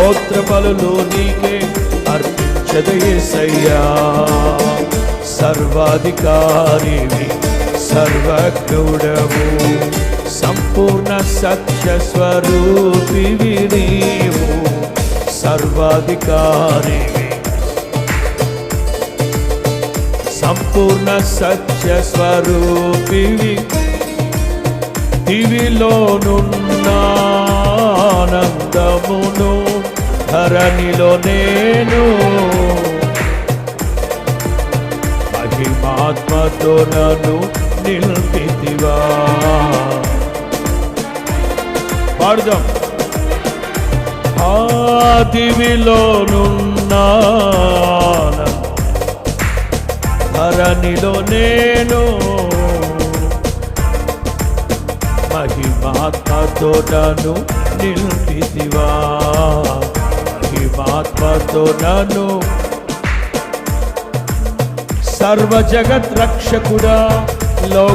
స్తోత్ర బలులు నీకే అర్పించదయేసయ్యా సర్వాధికారివి సర్వజ్ఞుడవు సంపూర్ణ సత్య స్వరూపివి నీవు. సర్వాధికారివి సంపూర్ణ సత్య స్వరూపివి దివిలోనున్న ధరణిలో నేను మహిమాత్మతో నన్ను నిల్పితివా. పాడుదాం. ఆదివిలోనున్నా ధరణిలో నేను మహిమాత్మతో నన్ను నిల్పితివా. మహిమాత్మతో సర్వ జగత్ రక్షకుడా లో